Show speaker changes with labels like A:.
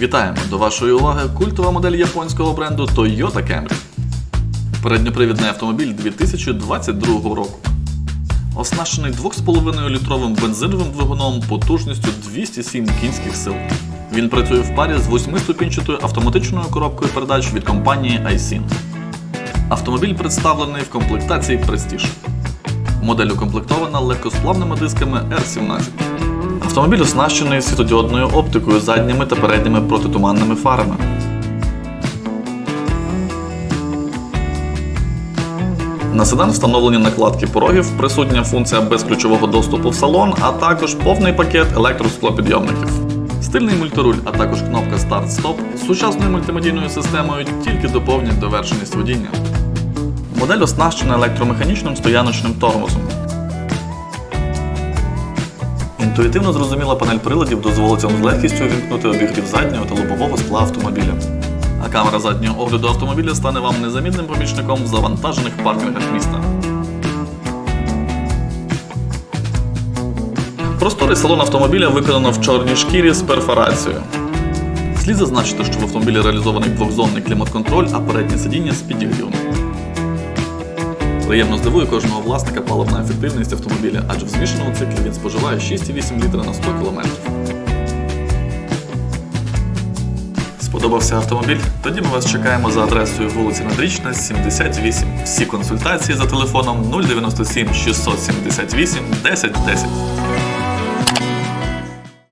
A: Вітаємо! До вашої уваги культова модель японського бренду Toyota Camry. Передньопривідний автомобіль 2022 року. Оснащений 2,5-літровим бензиновим двигуном потужністю 207 кінських сил. Він працює в парі з 8-ступінчатою автоматичною коробкою передач від компанії iSyn. Автомобіль представлений в комплектації Prestige. Модель укомплектована легкосплавними дисками R17. Автомобіль оснащений світодіодною оптикою задніми та передніми протитуманними фарами. На седан встановлені накладки порогів, присутня функція безключового доступу в салон, а також повний пакет електросклопідйомників. Стильний мультируль, а також кнопка старт-стоп з сучасною мультимедійною системою тільки доповнять довершеність водіння. Модель оснащена електромеханічним стояночним тормозом. Інтуїтивно зрозуміла панель приладів дозволить вам з легкістю увімкнути обігрів заднього та лобового скла автомобіля. А камера заднього огляду автомобіля стане вам незамінним помічником в завантажених паркінгах міста. Просторий салон автомобіля виконано в чорній шкірі з перфорацією. Слід зазначити, що в автомобілі реалізований двохзонний клімат-контроль, а переднє сидіння з підігрівом. Приємно здивує кожного власника паливна ефективність автомобіля, адже в змішаному циклі він споживає 6,8 літра на 100 км. Сподобався автомобіль? Тоді ми вас чекаємо за адресою вулиця Надрічна, 78. Всі консультації за телефоном 097 678 1010.